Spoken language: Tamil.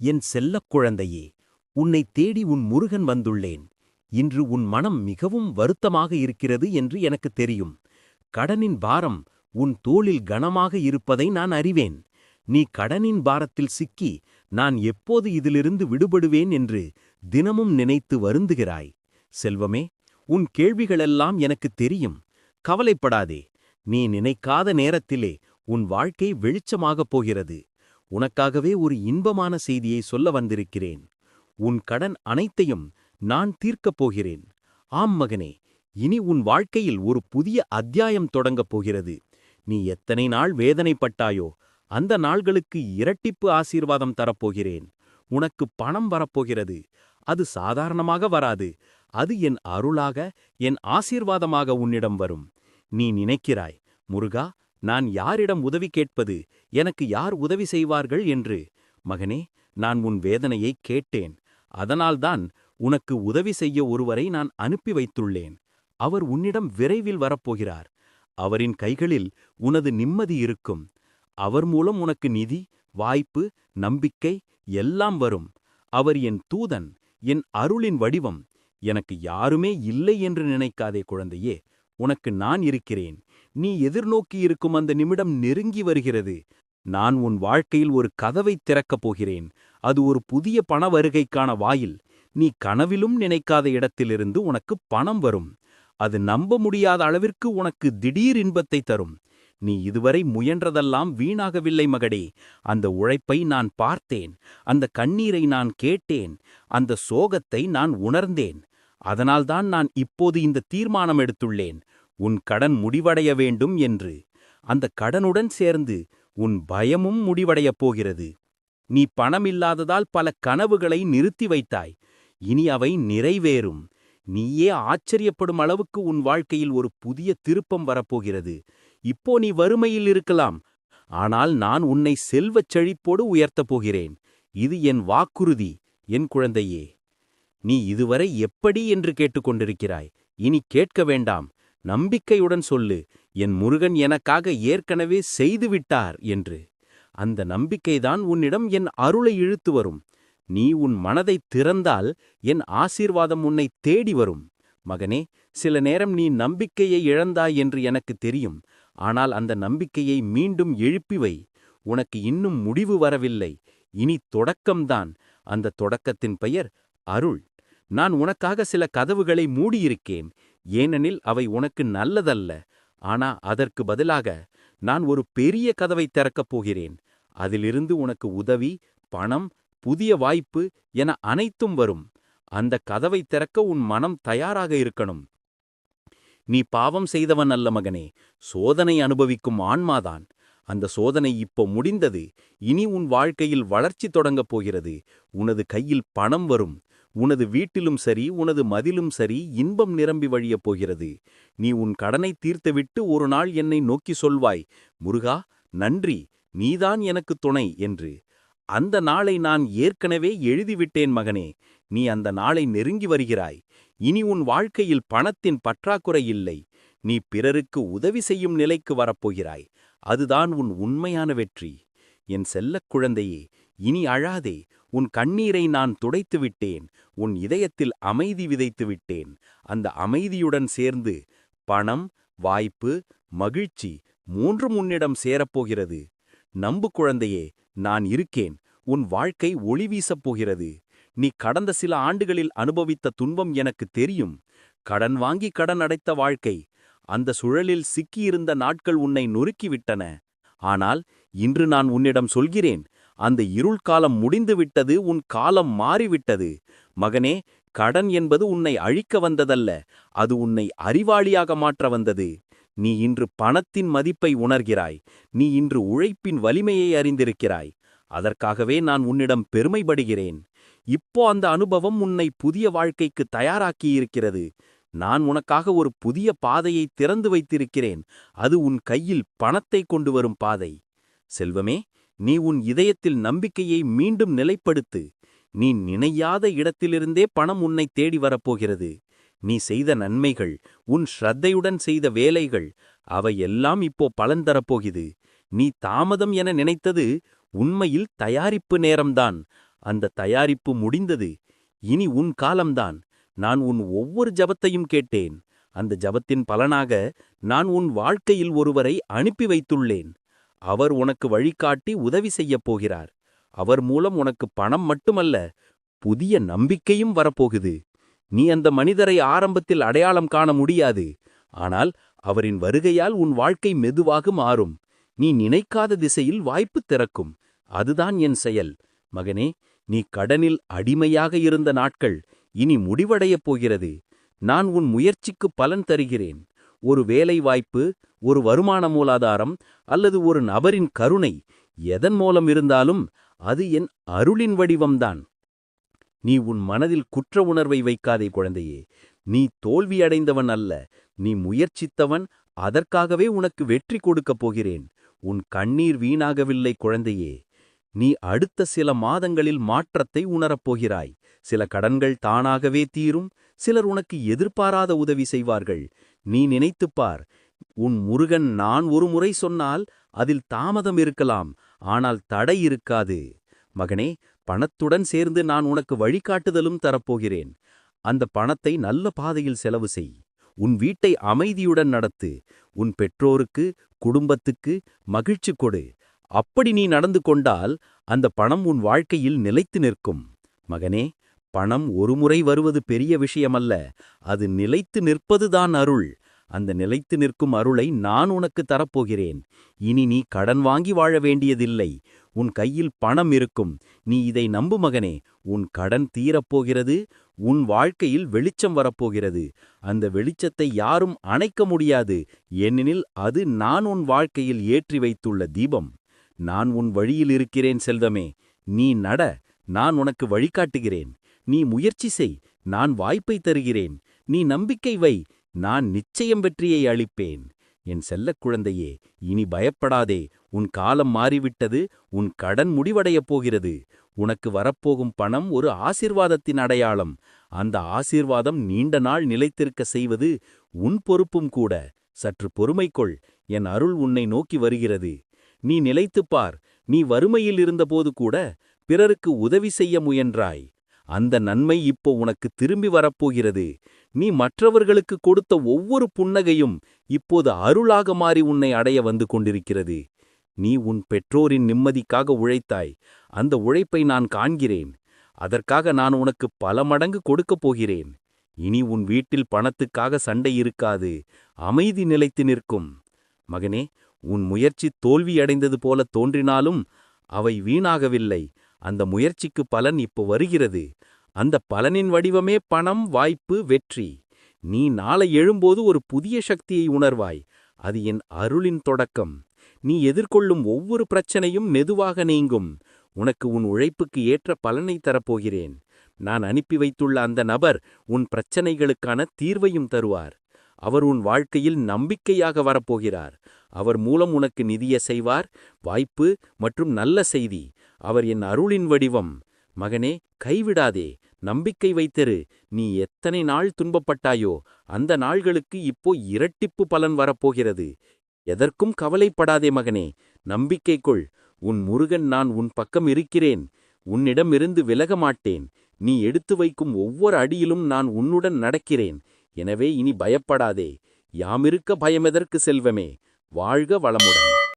என் செல்லக் குழந்தையே உன்னை தேடி உன் முருகன் வந்துள்ளேன். இன்று உன் மனம் மிகவும் வருத்தமாக இருக்கிறது என்று எனக்கு தெரியும். கடனின் பாரம் உன் தோளில் கனமாக இருப்பதை நான் அறிவேன். நீ கடனின் பாரத்தில் சிக்கி நான் எப்போது இதிலிருந்து விடுபடுவேன் என்று தினமும் நினைத்து வருந்துகிறாய். செல்வமே உன் கேள்விகளெல்லாம் எனக்குத் தெரியும். கவலைப்படாதே நீ நினைக்காத நேரத்திலே உன் வாழ்க்கை வெளிச்சமாகப் போகிறது. உனக்காகவே ஒரு இன்பமான செய்தியை சொல்ல வந்திருக்கிறேன். உன் கடன் அனைத்தையும் நான் தீர்க்கப் போகிறேன். ஆம் மகனே இனி உன் வாழ்க்கையில் ஒரு புதிய அத்தியாயம் தொடங்கப் போகிறது. நீ எத்தனை நாள் வேதனைப்பட்டாயோ அந்த நாள்களுக்கு இரட்டிப்பு ஆசீர்வாதம் தரப்போகிறேன். உனக்கு பணம் வரப்போகிறது. அது சாதாரணமாக வராது. அது என் அருளாக என் ஆசீர்வாதமாக உன்னிடம் வரும். நீ நினைக்கிறாய் முருகா நான் யாரிடம் உதவி கேட்பது எனக்கு யார் உதவி செய்வார்கள் என்று? மகனே நான் உன் வேதனையை கேட்டேன். அதனால்தான் உனக்கு உதவி செய்ய ஒருவரை நான் அனுப்பி வைத்துள்ளேன். அவர் உன்னிடம் விரைவில் வரப்போகிறார். அவரின் கைகளில் உனது நிம்மதி இருக்கும். அவர் மூலம் உனக்கு நிதி வாய்ப்பு நம்பிக்கை எல்லாம் வரும். அவர் என் தூதன் என் அருளின் வடிவம். எனக்கு யாருமே இல்லை என்று நினைக்காதே குழந்தையே உனக்கு நான் இருக்கிறேன். நீ எதிர்நோக்கியிருக்கும் அந்த நிமிடம் நெருங்கி வருகிறது. நான் உன் வாழ்க்கையில் ஒரு கதவைத் திறக்கப் போகிறேன். அது ஒரு புதிய பண வருகைக்கான வாயில். நீ கனவிலும் நினைக்காத இடத்திலிருந்து உனக்கு பணம் வரும். அது நம்ப முடியாத அளவிற்கு உனக்கு திடீர் இன்பத்தை தரும். நீ இதுவரை முயன்றதெல்லாம் வீணாகவில்லை மகடே அந்த உழைப்பை நான் பார்த்தேன். அந்த கண்ணீரை நான் கேட்டேன். அந்த சோகத்தை நான் உணர்ந்தேன். அதனால்தான் நான் இப்போது இந்த தீர்மானம் எடுத்துள்ளேன். உன் கடன் முடிவடைய வேண்டும் என்று. அந்த கடனுடன் சேர்ந்து உன் பயமும் முடிவடையப் போகிறது. நீ பணமில்லாததால் பல கனவுகளை நிறுத்தி வைத்தாய். இனி அவை நிறைவேறும். நீயே ஆச்சரியப்படும் அளவுக்கு உன் வாழ்க்கையில் ஒரு புதிய திருப்பம் வரப்போகிறது. இப்போ நீ வறுமையில் இருக்கலாம். ஆனால் நான் உன்னை செல்வச் செழிப்போடு உயர்த்தப் போகிறேன். இது என் வாக்குறுதி என் குழந்தையே. நீ இதுவரை எப்படி என்று கேட்டுக்கொண்டிருக்கிறாய் இனி கேட்க வேண்டாம். நம்பிக்கையுடன் சொல்லு என் முருகன் எனக்காக ஏற்கனவே செய்துவிட்டார் என்று. அந்த நம்பிக்கைதான் உன்னிடம் என் அருளை இழுத்து வரும். நீ உன் மனதைத் திறந்தால் என் ஆசீர்வாதம் உன்னை தேடி வரும். மகனே சில நேரம் நீ நம்பிக்கையை இழந்தாய் என்று எனக்கு தெரியும். ஆனால் அந்த நம்பிக்கையை மீண்டும் எழுப்பி வை. உனக்கு இன்னும் முடிவு வரவில்லை. இனி தொடக்கம்தான். அந்த தொடக்கத்தின் பெயர் அருள். நான் உனக்காக சில கதவுகளை மூடியிருக்கேன். ஏனெனில் அவை உனக்கு நல்லதல்ல. ஆனா அதற்கு பதிலாக நான் ஒரு பெரிய கதவை திறக்கப் போகிறேன். அதிலிருந்து உனக்கு உதவி பணம் புதிய வாய்ப்பு என அனைத்தும் வரும். அந்த கதவை திறக்க உன் மனம் தயாராக இருக்கணும். நீ பாவம் செய்தவன் அல்ல மகனே சோதனை அனுபவிக்கும் ஆன்மாதான். அந்த சோதனை இப்போ முடிந்தது. இனி உன் வாழ்க்கையில் வளர்ச்சி தொடங்கப் போகிறது. உனது கையில் பணம் வரும். உனது வீட்டிலும் சரி உனது மதிலும் சரி இன்பம் நிரம்பி வழியப் போகிறது. நீ உன் கடனை தீர்த்துவிட்டு ஒரு நாள் என்னை நோக்கி சொல்வாய் முருகா நன்றி நீதான் எனக்கு துணை என்று. அந்த நாளை நான் ஏற்கனவே எழுதிவிட்டேன் மகனே நீ அந்த நாளை நெருங்கி வருகிறாய். இனி உன் வாழ்க்கையில் பணத்தின் பற்றாக்குறை இல்லை நீ பிறருக்கு உதவி செய்யும் நிலைக்கு வரப்போகிறாய். அதுதான் உன் உண்மையான வெற்றி. என் செல்லக் குழந்தையே இனி அழாதே உன் கண்ணீரை நான் துடைத்து விட்டேன் உன் இதயத்தில் அமைதி விதைத்து விட்டேன் அந்த அமைதியுடன் சேர்ந்து பணம் வாய்ப்பு மகிழ்ச்சி மூன்றும் உன்னிடம் சேரப்போகிறது. நம்பு குழந்தையே நான் இருக்கேன் உன் வாழ்க்கை ஒளி வீசப் போகிறது. நீ கடந்த சில ஆண்டுகளில் அனுபவித்த துன்பம் எனக்கு தெரியும். கடன் வாங்கி கடன் அடைத்த வாழ்க்கை அந்த சுழலில் சிக்கியிருந்த நாட்கள் உன்னை நொறுக்கிவிட்டன. ஆனால் இன்று நான் உன்னிடம் சொல்கிறேன் அந்த இருள் காலம் முடிந்துவிட்டது உன் காலம் மாறிவிட்டது. மகனே கடன் என்பது உன்னை அழிக்க வந்ததல்ல அது உன்னை அறிவாளியாக மாற்ற வந்தது. நீ இன்று பணத்தின் மதிப்பை உணர்கிறாய் நீ இன்று உழைப்பின் வலிமையை அறிந்திருக்கிறாய். அதற்காகவே நான் உன்னிடம் பெருமைப்படுகிறேன். இப்போ அந்த அனுபவம் உன்னை புதிய வாழ்க்கைக்கு தயாராக்கியிருக்கிறது. நான் உனக்காக ஒரு புதிய பாதையை திறந்து வைத்திருக்கிறேன் அது உன் கையில் பணத்தை கொண்டு வரும் பாதை. செல்வமே நீ உன் இதயத்தில் நம்பிக்கையை மீண்டும் நிலைப்படுத்து. நீ நினையாத இடத்திலிருந்தே பணம் உன்னை தேடி வரப்போகிறது. நீ செய்த நன்மைகள் உன் ஸ்ரத்தையுடன் செய்த வேலைகள் அவையெல்லாம் இப்போ பலன் தரப்போகுது நீ தாமதம் என நினைத்தது உண்மையில் தயாரிப்பு நேரம்தான். அந்த தயாரிப்பு முடிந்தது. இனி உன் காலம்தான். நான் உன் ஒவ்வொரு ஜபத்தையும் கேட்டேன். அந்த ஜபத்தின் பலனாக நான் உன் வாழ்க்கையில் ஒருவரை அனுப்பி வைத்துள்ளேன். அவர் உனக்கு வழிகாட்டி உதவி செய்யப் போகிறார். அவர் மூலம் உனக்கு பணம் மட்டுமல்ல புதிய நம்பிக்கையும் வரப்போகுது. நீ அந்த மனிதரை ஆரம்பத்தில் அடையாளம் காண முடியாது. ஆனால் அவரின் வருகையால் உன் வாழ்க்கை மெதுவாக மாறும். நீ நினைக்காத திசையில் வாய்ப்பு திறக்கும். அதுதான் என் செயல். மகனே நீ கடனில் அடிமையாக இருந்த நாட்கள் இனி முடிவடையப் போகிறது. நான் உன் முயற்சிக்கு பலன் தருகிறேன். ஒரு வேலை வாய்ப்பு ஒரு வருமான மூலாதாரம் அல்லது ஒரு நபரின் கருணை எதன் மூலம் இருந்தாலும் அது என் அருளின் வடிவம்தான். நீ உன் மனதில் குற்ற உணர்வை வைக்காதே குழந்தையே. நீ தோல்வியடைந்தவன் அல்ல. நீ முயற்சித்தவன். அதற்காகவே உனக்கு வெற்றி கொடுக்கப் போகிறேன். உன் கண்ணீர் வீணாகவில்லை குழந்தையே. நீ அடுத்த சில மாதங்களில் மாற்றத்தை உணரப்போகிறாய் சில கடன்கள் தானாகவே தீரும். சிலர் உனக்கு எதிர்பாராத உதவி செய்வார்கள். நீ நினைத்துப் பார் உன் முருகன் நான் ஒரு முறை சொன்னால் அதில் தாமதம் இருக்கலாம் ஆனால் தடை இருக்காது. மகனே பணத்துடன் சேர்ந்து நான் உனக்கு வழிகாட்டுதலும் தரப்போகிறேன். அந்த பணத்தை நல்ல பாதையில் செலவு செய். உன் வீட்டை அமைதியுடன் நடத்து. உன் பெற்றோருக்கு குடும்பத்துக்கு மகிழ்ச்சி கொடு. அப்படி நீ நடந்து கொண்டால் அந்த பணம் உன் வாழ்க்கையில் நிலைத்து நிற்கும். மகனே பணம் ஒருமுறை வருவது பெரிய விஷயமல்ல அது நிலைத்து நிற்பதுதான் அருள். அந்த நிலைத்து நிற்கும் அருளை நான் உனக்கு தரப்போகிறேன். இனி நீ கடன் வாங்கி வாழ வேண்டியதில்லை. உன் கையில் பணம் இருக்கும். நீ இதை நம்பு மகனே உன் கடன் தீரப்போகிறது உன் வாழ்க்கையில் வெளிச்சம் வரப்போகிறது. அந்த வெளிச்சத்தை யாரும் அணைக்க முடியாது. ஏனெனில் அது நான் உன் வாழ்க்கையில் ஏற்றி வைத்துள்ள தீபம். நான் உன் வழியில் இருக்கிறேன் செல்வமே. நீ நட நான் உனக்கு வழிகாட்டுகிறேன். நீ முயற்சி செய் நான் வாய்ப்பை தருகிறேன். நீ நம்பிக்கை வை நான் நிச்சயம் வெற்றியை அளிப்பேன். என் செல்லக் குழந்தையே இனி பயப்படாதே. உன் காலம் மாறிவிட்டது உன் கடன் முடிவடையப் போகிறது. உனக்கு வரப்போகும் பணம் ஒரு ஆசிர்வாதத்தின் அடையாளம். அந்த ஆசீர்வாதம் நீண்ட நாள் நிலைத்திருக்க செய்வது உன் பொறுப்பும் கூட. சற்று பொறுமை கொள் என் அருள் உன்னை நோக்கி வருகிறது. நீ நிலைத்துப் பார் நீ வறுமையில் இருந்தபோது கூட பிறருக்கு உதவி செய்ய முயன்றாய். அந்த நன்மை இப்போ உனக்கு திரும்பி வரப்போகிறது. நீ மற்றவர்களுக்கு கொடுத்த ஒவ்வொரு புன்னகையும் இப்போது அருளாக மாறி உன்னை அடைய வந்து கொண்டிருக்கிறது. நீ உன் பெற்றோரின் நிம்மதிக்காக உழைத்தாய். அந்த உழைப்பை நான் காண்கிறேன். அதற்காக நான் உனக்கு பல மடங்கு கொடுக்கப் போகிறேன். இனி உன் வீட்டில் பணத்துக்காக சண்டை இருக்காது. அமைதி நிலைத்து நிற்கும். மகனே உன் முயற்சி தோல்வியடைந்தது போல தோன்றினாலும் அவை வீணாகவில்லை. அந்த முயற்சிக்கு பலன் இப்போ வருகிறது. அந்த பலனின் வடிவமே பணம் வாய்ப்பு வெற்றி. நீ நாளை எழும்போது ஒரு புதிய சக்தியை உணர்வாய். அது என் அருளின் தொடக்கம். நீ எதிர்கொள்ளும் ஒவ்வொரு பிரச்சனையும் மெதுவாக நீங்கும். உனக்கு உன் உழைப்புக்கு ஏற்ற பலனை தரப்போகிறேன். நான் அனுப்பி வைத்துள்ள அந்த நபர் உன் பிரச்சனைகளுக்கான தீர்வையும் தருவார். அவர் உன் வாழ்க்கையில் நம்பிக்கையாக வரப்போகிறார். அவர் மூலம் உனக்கு நிதிய செய்வார். வாய்ப்பு மற்றும் நல்ல செய்தி. அவர் என் அருளின் வடிவம். மகனே கைவிடாதே நம்பிக்கை வைத்தரு நீ எத்தனை நாள் துன்பப்பட்டாயோ அந்த நாள்களுக்கு இப்போ இரட்டிப்பு பலன் வரப்போகிறது. எதற்கும் கவலைப்படாதே மகனே நம்பிக்கை கொள். உன் முருகன் நான் உன் பக்கம் இருக்கிறேன். உன்னிடமிருந்து விலக மாட்டேன். நீ எடுத்து வைக்கும் ஒவ்வொரு அடியிலும் நான் உன்னுடன் நடக்கிறேன். எனவே இனி பயப்படாதே. யாமிருக்க பயமெதற்கு செல்வமே. வாழ்க வளமுடன்.